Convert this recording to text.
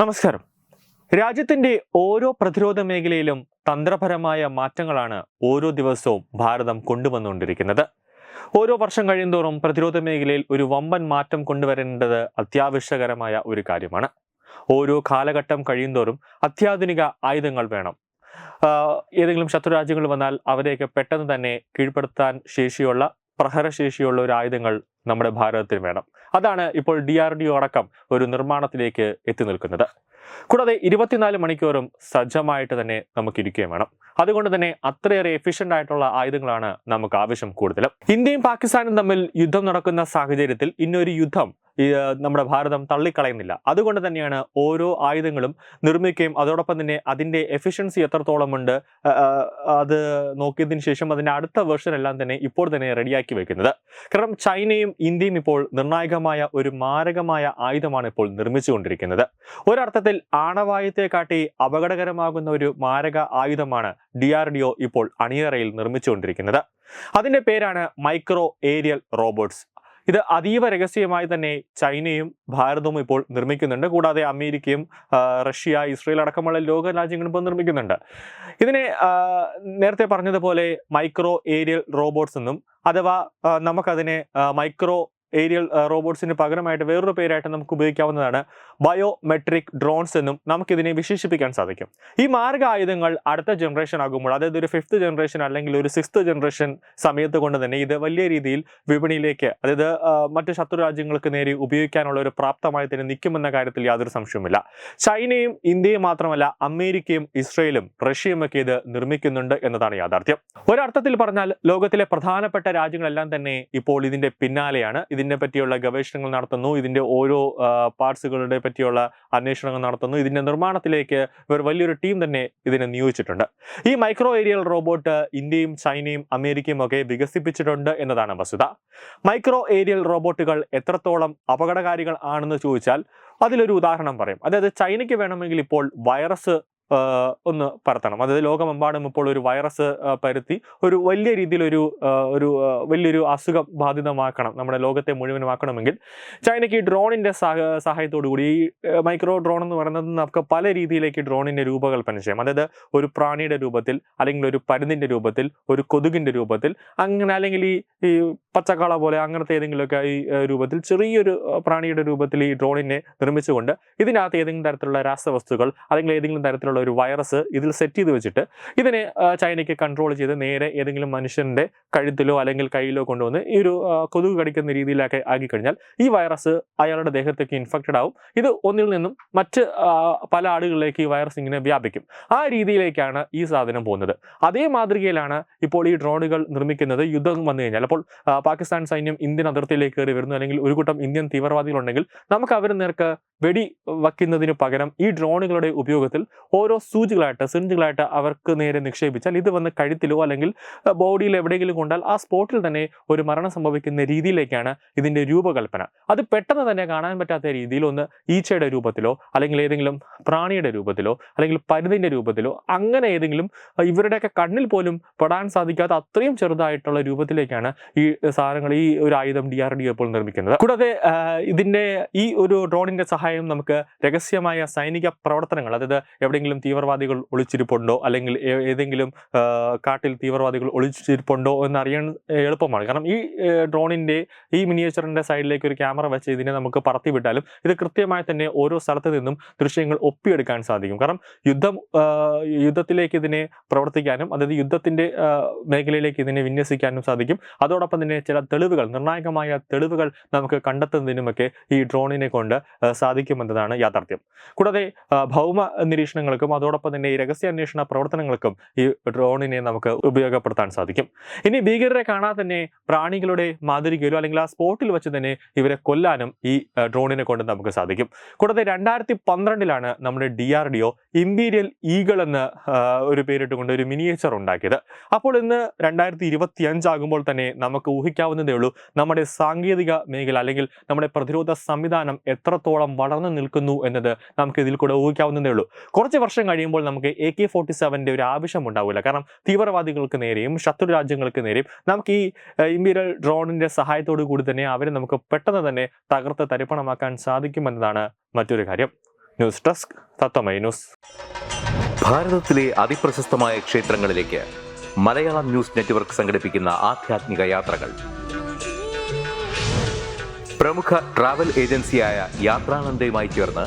നമസ്കാരം. രാജ്യത്തിന്റെ ഓരോ പ്രതിരോധ മേഖലയിലും തന്ത്രപരമായ മാറ്റങ്ങളാണ് ഓരോ ദിവസവും ഭാരതം കൊണ്ടുവന്നുകൊണ്ടിരിക്കുന്നത്. ഓരോ വർഷം കഴിയുന്തോറും പ്രതിരോധ മേഖലയിൽ ഒരു വമ്പൻ മാറ്റം കൊണ്ടുവരേണ്ടത് അത്യാവശ്യകരമായ ഒരു കാര്യമാണ്. ഓരോ കാലഘട്ടം കഴിയുന്തോറും അത്യാധുനിക ആയുധങ്ങൾ വേണം. ഏതെങ്കിലും ശത്രു രാജ്യങ്ങൾ വന്നാൽ അവരെയൊക്കെ പെട്ടെന്ന് തന്നെ കീഴ്പ്പെടുത്താൻ ശേഷിയുള്ള പ്രഹരശേഷിയുള്ള ഒരു ആയുധങ്ങൾ നമ്മുടെ ഭാരതത്തിൽ വേണം. അതാണ് ഇപ്പോൾ ഡി ആർ ഡി ഒ അടക്കം ഒരു നിർമ്മാണത്തിലേക്ക് എത്തി നിൽക്കുന്നത്. കൂടാതെ ഇരുപത്തിനാല് മണിക്കൂറും സജ്ജമായിട്ട് തന്നെ നമുക്ക് ഇരിക്കുകയും വേണം. അതുകൊണ്ട് തന്നെ അത്രയേറെ എഫിഷ്യന്റ് ആയിട്ടുള്ള ആയുധങ്ങളാണ് നമുക്ക് ആവശ്യം കൂടുതലും. ഇന്ത്യയും പാകിസ്ഥാനും തമ്മിൽ യുദ്ധം നടക്കുന്ന സാഹചര്യത്തിൽ ഇന്നൊരു യുദ്ധം ഈ, നമ്മുടെ ഭാരതം തള്ളിക്കളയുന്നില്ല. അതുകൊണ്ട് തന്നെയാണ് ഓരോ ആയുധങ്ങളും നിർമ്മിക്കുകയും അതോടൊപ്പം തന്നെ അതിന്റെ എഫിഷ്യൻസി എത്രത്തോളം ഉണ്ട് ആ, ആ, അത് നോക്കിയതിന് ശേഷം അതിന്റെ അടുത്ത വേർഷൻ എല്ലാം തന്നെ ഇപ്പോൾ തന്നെ റെഡിയാക്കി വെക്കുന്നത്. കാരണം ചൈനയും ഇന്ത്യയും ഇപ്പോൾ നിർണായകമായ ഒരു മാരകമായ ആയുധമാണ് ഇപ്പോൾ നിർമ്മിച്ചുകൊണ്ടിരിക്കുന്നത്. ഒരർത്ഥത്തിൽ ആണവായുധത്തെ കാട്ടി അപകടകരമാകുന്ന ഒരു മാരക ആയുധമാണ് ഡി ആർ ഡി ഒ ഇപ്പോൾ അണിയറയിൽ നിർമ്മിച്ചുകൊണ്ടിരിക്കുന്നത്. അതിന്റെ പേരാണ് മൈക്രോ ഏരിയൽ റോബോട്ട്സ് ഇത് അതീവ രഹസ്യമായി തന്നെ ചൈനയും ഭാരതവും ഇപ്പോൾ നിർമ്മിക്കുന്നുണ്ട്. കൂടാതെ അമേരിക്കയും റഷ്യ ഇസ്രയേൽ അടക്കമുള്ള ലോക രാജ്യങ്ങളും ഇപ്പോൾ നിർമ്മിക്കുന്നുണ്ട്. ഇതിനെ നേരത്തെ പറഞ്ഞതുപോലെ മൈക്രോ ഏരിയൽ റോബോട്ട്സ് എന്നും അഥവാ നമുക്കതിനെ മൈക്രോ ഏരിയൽ റോബോട്ട്സിന് പകരമായിട്ട് വേറൊരു പേരായിട്ട് നമുക്ക് ഉപയോഗിക്കാവുന്നതാണ് ബയോമെട്രിക് ഡ്രോൺസ് എന്നും നമുക്കിതിനെ വിശേഷിപ്പിക്കാൻ സാധിക്കും. ഈ മാർഗ ആയുധങ്ങൾ അടുത്ത ജനറേഷൻ ആകുമ്പോൾ അതായത് ഒരു ഫിഫ്ത്ത് ജനറേഷൻ അല്ലെങ്കിൽ ഒരു സിക്സ്ത് ജനറേഷൻ സമയത്ത് കൊണ്ട് തന്നെ ഇത് വലിയ രീതിയിൽ വിപണിയിലേക്ക് അതായത് മറ്റു ശത്രു രാജ്യങ്ങൾക്ക് നേരെ ഉപയോഗിക്കാനുള്ള ഒരു പ്രാപ്തമായി തന്നെ നിൽക്കുമെന്ന കാര്യത്തിൽ യാതൊരു സംശയവുമില്ല. ചൈനയും ഇന്ത്യയും മാത്രമല്ല അമേരിക്കയും ഇസ്രയേലും റഷ്യയും ഒക്കെ ഇത് നിർമ്മിക്കുന്നുണ്ട് എന്നതാണ് യാഥാർത്ഥ്യം. ഒരർത്ഥത്തിൽ പറഞ്ഞാൽ ലോകത്തിലെ പ്രധാനപ്പെട്ട രാജ്യങ്ങളെല്ലാം തന്നെ ഇപ്പോൾ ഇതിന്റെ പിന്നാലെയാണ്. ഇതിനെ പറ്റിയുള്ള ഗവേഷണങ്ങൾ നടത്തുന്നു. ഇതിന്റെ ഓരോ പാർട്സുകളുടെ പറ്റിയുള്ള അന്വേഷണങ്ങൾ നടത്തുന്നു. ഇതിന്റെ നിർമ്മാണത്തിലേക്ക് ഇവർ വലിയൊരു ടീം തന്നെ ഇതിനെ നിയോഗിച്ചിട്ടുണ്ട്. ഈ മൈക്രോ ഏരിയൽ റോബോട്ട് ഇന്ത്യയും ചൈനയും അമേരിക്കയും ഒക്കെ വികസിപ്പിച്ചിട്ടുണ്ട് എന്നതാണ് വസ്തുത. മൈക്രോ ഏരിയൽ റോബോട്ടുകൾ എത്രത്തോളം അപകടകാരികൾ ആണെന്ന് ചോദിച്ചാൽ അതിലൊരു ഉദാഹരണം പറയും. അതായത് ചൈനയ്ക്ക് വേണമെങ്കിൽ ഇപ്പോൾ വൈറസ് ഒന്ന് പരത്തണം. അതായത് ലോകമെമ്പാടും ഇപ്പോൾ ഒരു വൈറസ് പരത്തി ഒരു വലിയ രീതിയിലൊരു ഒരു വലിയൊരു അസുഖം ബാധിതമാക്കണം നമ്മുടെ ലോകത്തെ മുഴുവനുമാക്കണമെങ്കിൽ. ചൈനയ്ക്ക് ഈ ഡ്രോണിന്റെ സഹ സഹായത്തോടു കൂടി ഈ മൈക്രോ ഡ്രോൺ എന്ന് പറയുന്നത് നമുക്ക് പല രീതിയിലേക്ക് ഡ്രോണിന്റെ രൂപകൽപ്പന ചെയ്യാം. അതായത് ഒരു പ്രാണിയുടെ രൂപത്തിൽ അല്ലെങ്കിൽ ഒരു പരുന്തിന്റെ രൂപത്തിൽ ഒരു കൊതുകിന്റെ രൂപത്തിൽ അങ്ങനെ അല്ലെങ്കിൽ ഈ ഈ പച്ചക്കാള പോലെ അങ്ങനത്തെ ഏതെങ്കിലുമൊക്കെ ഈ രൂപത്തിൽ ചെറിയൊരു പ്രാണിയുടെ രൂപത്തിൽ ഈ ഡ്രോണിനെ നിർമ്മിച്ചുകൊണ്ട് ഇതിനകത്ത് ഏതെങ്കിലും തരത്തിലുള്ള രാസവസ്തുക്കൾ അല്ലെങ്കിൽ ഏതെങ്കിലും തരത്തിലുള്ള ഒരു വൈറസ് ഇതിൽ സെറ്റ് ചെയ്ത് വെച്ചിട്ട് ഇതിനെ ചൈനയ്ക്ക് കൺട്രോൾ ചെയ്ത് നേരെ ഏതെങ്കിലും മനുഷ്യന്റെ കഴുത്തിലോ അല്ലെങ്കിൽ കയ്യിലോ കൊണ്ടുവന്ന് ഈ ഒരു കൊതുക് കടിക്കുന്ന രീതിയിലൊക്കെ ആക്കി കഴിഞ്ഞാൽ ഈ വൈറസ് അയാളുടെ ദേഹത്തേക്ക് ഇൻഫെക്റ്റഡ് ആവും. ഇത് ഒന്നിൽ നിന്നും മറ്റ് പല ആളുകളിലേക്ക് ഈ വൈറസ് ഇങ്ങനെ വ്യാപിക്കും. ആ രീതിയിലേക്കാണ് ഈ സാധനം പോകുന്നത്. അതേ മാതൃകയിലാണ് ഇപ്പോൾ ഈ ഡ്രോണുകൾ നിർമ്മിക്കുന്നത്. യുദ്ധം വന്നു കഴിഞ്ഞാൽ അപ്പോൾ പാകിസ്ഥാൻ സൈന്യം ഇന്ത്യൻ അതിർത്തിയിലേക്ക് കയറി വരുന്നു. അല്ലെങ്കിൽ ഒരു കൂട്ടം ഇന്ത്യൻ തീവ്രവാദികളുണ്ടെങ്കിൽ നമുക്ക് അവർ നേർക്ക് വെടി വയ്ക്കുന്നതിന് പകരം ഈ ഡ്രോണുകളുടെ ഉപയോഗത്തിൽ ഓരോ സൂചികളായിട്ട് സിറിഞ്ചുകളായിട്ട് അവർക്ക് നേരെ നിക്ഷേപിച്ചാൽ ഇത് വന്ന് കഴുത്തിലോ അല്ലെങ്കിൽ ബോഡിയിൽ എവിടെയെങ്കിലും കൊണ്ടാൽ ആ സ്പോട്ടിൽ തന്നെ ഒരു മരണം സംഭവിക്കുന്ന രീതിയിലേക്കാണ് ഇതിന്റെ രൂപകൽപ്പന. അത് പെട്ടെന്ന് തന്നെ കാണാൻ പറ്റാത്ത രീതിയിൽ ഒന്ന് ഈച്ചയുടെ രൂപത്തിലോ അല്ലെങ്കിൽ ഏതെങ്കിലും പ്രാണിയുടെ രൂപത്തിലോ അല്ലെങ്കിൽ പരുതിന്റെ രൂപത്തിലോ അങ്ങനെ ഏതെങ്കിലും ഇവരുടെയൊക്കെ കണ്ണിൽ പോലും പെടാൻ സാധിക്കാത്ത അത്രയും ചെറുതായിട്ടുള്ള രൂപത്തിലേക്കാണ് ഈ സാധനങ്ങൾ ഈ ഒരു ആയുധം ഡി ആർ ഡി ഇപ്പോൾ നിർമ്മിക്കുന്നത്. കൂടാതെ ഇതിന്റെ ഈ ഒരു ഡ്രോണിന്റെ സഹായം നമുക്ക് രഹസ്യമായ സൈനിക പ്രവർത്തനങ്ങൾ അതായത് എവിടെയെങ്കിലും തീവ്രവാദികൾ ഒളിച്ചിരിപ്പുണ്ടോ? അല്ലെങ്കിൽ ഏതെങ്കിലും കാട്ടിൽ തീവ്രവാദികൾ ഒളിച്ചിരിപ്പുണ്ടോ എന്ന് അറിയാൻ എളുപ്പമാണ്. കാരണം ഈ ഡ്രോണിന്റെ ഈ മിനിയേച്ചറിന്റെ സൈഡിലേക്ക് ഒരു ക്യാമറ വെച്ച് ഇതിനെ നമുക്ക് പറത്തി വിട്ടാലും ഇത് കൃത്യമായി തന്നെ ഓരോ സ്ഥലത്ത് നിന്നും ദൃശ്യങ്ങൾ ഒപ്പിയെടുക്കാൻ സാധിക്കും. കാരണം യുദ്ധം യുദ്ധത്തിലേക്ക് ഇതിനെ പ്രവർത്തിക്കാനും അതായത് യുദ്ധത്തിന്റെ മേഖലയിലേക്ക് ഇതിനെ വിന്യസിക്കാനും സാധിക്കും. അതോടൊപ്പം തന്നെ ചില തെളിവുകൾ നിർണായകമായ തെളിവുകൾ നമുക്ക് കണ്ടെത്തുന്നതിനുമൊക്കെ ഈ ഡ്രോണിനെ കൊണ്ട് സാധിക്കുമെന്നതാണ് യാഥാർത്ഥ്യം. കൂടാതെ ഭൗമ നിരീക്ഷണങ്ങൾക്കും അതോടൊപ്പം തന്നെ ഈ രഹസ്യാന്വേഷണ പ്രവർത്തനങ്ങൾക്കും ഈ ഡ്രോണിനെ നമുക്ക് ഉപയോഗപ്പെടുത്താൻ സാധിക്കും. ഇനി ഭീകരരെ കാണാതെ തന്നെ പ്രാണികളുടെ മാതിരികയിലോ അല്ലെങ്കിൽ ആ സ്പോട്ടിൽ വെച്ച് തന്നെ ഇവരെ കൊല്ലാനും ഈ ഡ്രോണിനെ കൊണ്ട് നമുക്ക് സാധിക്കും. കൂടാതെ രണ്ടായിരത്തി പന്ത്രണ്ടിലാണ് നമ്മുടെ D R D O imperial eagle എന്ന് ഒരു പേരിട്ടുകൊണ്ട് ഒരു മിനിയേച്ചർ ഉണ്ടാക്കിയത്. അപ്പോൾ ഇന്ന് രണ്ടായിരത്തി ഇരുപത്തി അഞ്ചാകുമ്പോൾ തന്നെ നമുക്ക് ഊഹിക്കാവുന്നതേ ഉള്ളൂ നമ്മുടെ സാങ്കേതിക മേഖല അല്ലെങ്കിൽ നമ്മുടെ പ്രതിരോധ സംവിധാനം എത്രത്തോളം വളർന്നു നിൽക്കുന്നു എന്നത് നമുക്ക് ഇതിൽ കൂടെ ഊഹിക്കാവുന്നതേ ഉള്ളൂ. കുറച്ച് വർഷം കഴിയുമ്പോൾ നമുക്ക് എ കെ ഫോർട്ടി സെവന്റെ ഒരു ആവശ്യം ഉണ്ടാവില്ല. കാരണം തീവ്രവാദികൾക്ക് നേരെയും ശത്രു രാജ്യങ്ങൾക്ക് നേരെയും നമുക്ക് ഈ ഇമ്പീരിയൽ ഡ്രോണിന്റെ സഹായത്തോടു കൂടി തന്നെ അവരെ നമുക്ക് പെട്ടെന്ന് തന്നെ തകർത്ത് തരിപ്പണമാക്കാൻ സാധിക്കുമെന്നതാണ് മറ്റൊരു കാര്യം. News desk Tatwamayi news. ഭാരതത്തിലെ അതിപ്രശസ്തമായ ക്ഷേത്രങ്ങളിലേക്ക് മലയാളം ന്യൂസ് നെറ്റ്വർക്ക് സംഘടിപ്പിക്കുന്ന ആധ്യാത്മിക യാത്രകൾ. പ്രമുഖ ട്രാവൽ ഏജൻസിയായ യാത്രാനന്ദയുമായി ചേർന്ന്